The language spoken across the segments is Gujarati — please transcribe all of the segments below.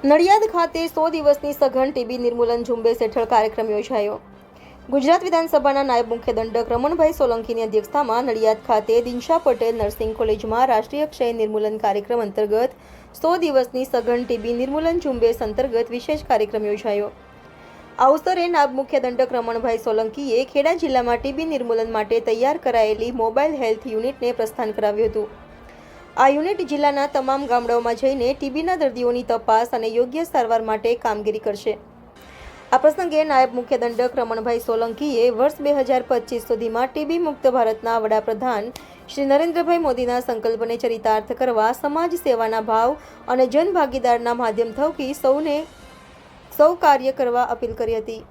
નડિયાદ ખાતે સો દિવસની સઘન ટીબી નિર્મૂલન ઝુંબેશ હેઠળ કાર્યક્રમ યોજાયો. ગુજરાત વિધાનસભાના નાયબ મુખ્ય દંડક રમણભાઈ સોલંકીની અધ્યક્ષતામાં નડિયાદ ખાતે દિનશા પટેલ નર્સિંગ કોલેજમાં રાષ્ટ્રીય ક્ષય નિર્મૂલન કાર્યક્રમ અંતર્ગત સો દિવસની સઘન ટીબી નિર્મૂલન ઝુંબેશ અંતર્ગત વિશેષ કાર્યક્રમ યોજાયો. આ અવસરે નાયબ મુખ્ય દંડક રમણભાઈ સોલંકીએ ખેડા જિલ્લામાં ટીબી નિર્મૂલન માટે તૈયાર કરાયેલી મોબાઈલ હેલ્થ યુનિટને પ્રસ્થાન કરાવ્યું હતું. આ યુનિટ જિલ્લાના તમામ ગામડાઓમાં જઈને ટીબીના દર્દીઓની તપાસ અને યોગ્ય સારવાર માટે કામગીરી કરશે. આ પ્રસંગે નાયબ મુખ્ય દંડક રમણભાઈ સોલંકીએ વર્ષ બે હજાર પચીસ સુધીમાં ટીબી મુક્ત ભારતના વડાપ્રધાન શ્રી નરેન્દ્રભાઈ મોદીના સંકલ્પને ચરિતાર્થ કરવા સમાજ સેવાના ભાવ અને જનભાગીદારના માધ્યમ થકી સૌને સૌ કાર્ય કરવા અપીલ કરી હતી.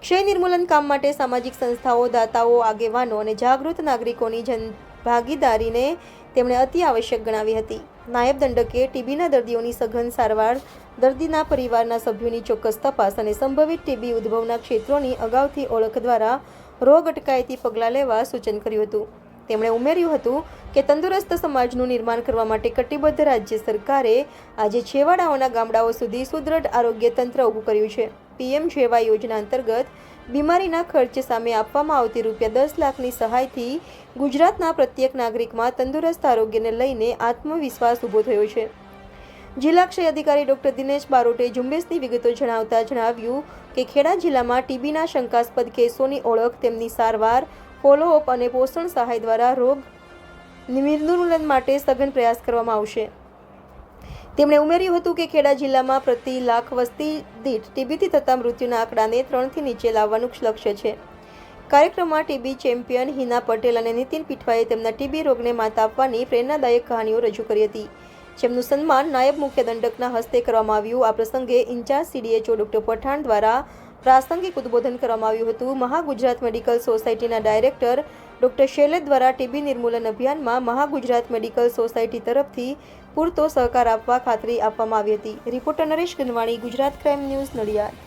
ક્ષય નિર્મૂલન કામ માટે સામાજિક સંસ્થાઓ, દાતાઓ, આગેવાનો અને જાગૃત નાગરિકોની જન ભાગીદારીને તેમણે અતિ આવશ્યક ગણાવી હતી. નાયબ દંડકે ટીબીના દર્દીઓની સઘન સારવાર, દર્દીના પરિવારના સભ્યોની ચોક્કસ તપાસ અને સંભવિત ટીબી ઉદ્ભવના ક્ષેત્રોની અગાઉથી ઓળખ દ્વારા રોગ અટકાયતી પગલાં લેવા સૂચન કર્યું હતું. તેમણે ઉમેર્યું હતું કે તંદુરસ્ત સમાજનું નિર્માણ કરવા માટે કટિબદ્ધ રાજ્ય સરકારે આજે છેવાડાઓના ગામડાઓ સુધી સુદૃઢ આરોગ્ય તંત્ર ઊભું કર્યું છે. પીએમ જેવા યોજના અંતર્ગત બીમારીના ખર્ચ સામે આપવામાં આવતી રૂપિયા દસ લાખની સહાયથી ગુજરાતના પ્રત્યેક નાગરિકમાં તંદુરસ્ત આરોગ્યને લઈને આત્મવિશ્વાસ ઊભો થયો છે. જિલ્લા ક્ષય અધિકારી ડોક્ટર દિનેશ બારોટે ઝુંબેશની વિગતો જણાવતા જણાવ્યું કે ખેડા જિલ્લામાં ટીબીના શંકાસ્પદ કેસોની ઓળખ, તેમની સારવાર ફોલોઅપ અને પોષણ સહાય દ્વારા રોગ નિર્મૂલન માટે સઘન પ્રયાસ કરવામાં આવશે. તેમણે ઉમેર્યું હતું કે ખેડા જિલ્લામાં પ્રતિ લાખ વસ્તી દીઠ ટીબીથી થતા મૃત્યુના આંકડાને ત્રણથી નીચે લાવવાનું લક્ષ્ય છે. કાર્યક્રમમાં ટીબી ચેમ્પિયન હિના પટેલ અને નીતિન પીઠવાએ તેમના ટીબી રોગને માત આપવાની પ્રેરણાદાયક કહાનીઓ રજૂ કરી હતી. જેમનું સન્માન નાયબ મુખ્ય દંડકના હસ્તે કરવામાં આવ્યું. આ પ્રસંગે ઇન્ચાર્જ સીડીએચઓ ડોક્ટર પઠાણ દ્વારા પ્રાસંગિક ઉદ્બોધન કરવામાં આવ્યું હતું. મહાગુજરાત મેડિકલ સોસાયટીના ડાયરેક્ટર ડોક્ટર શેલે દ્વારા ટીબી નિર્મૂલન અભિયાનમાં મહાગુજરાત મેડિકલ સોસાયટી તરફથી પૂરતો સહકાર આપવા ખાતરી આપવામાં આવી હતી. Reporter Naresh Ganwani Gujarat crime news Nadiad.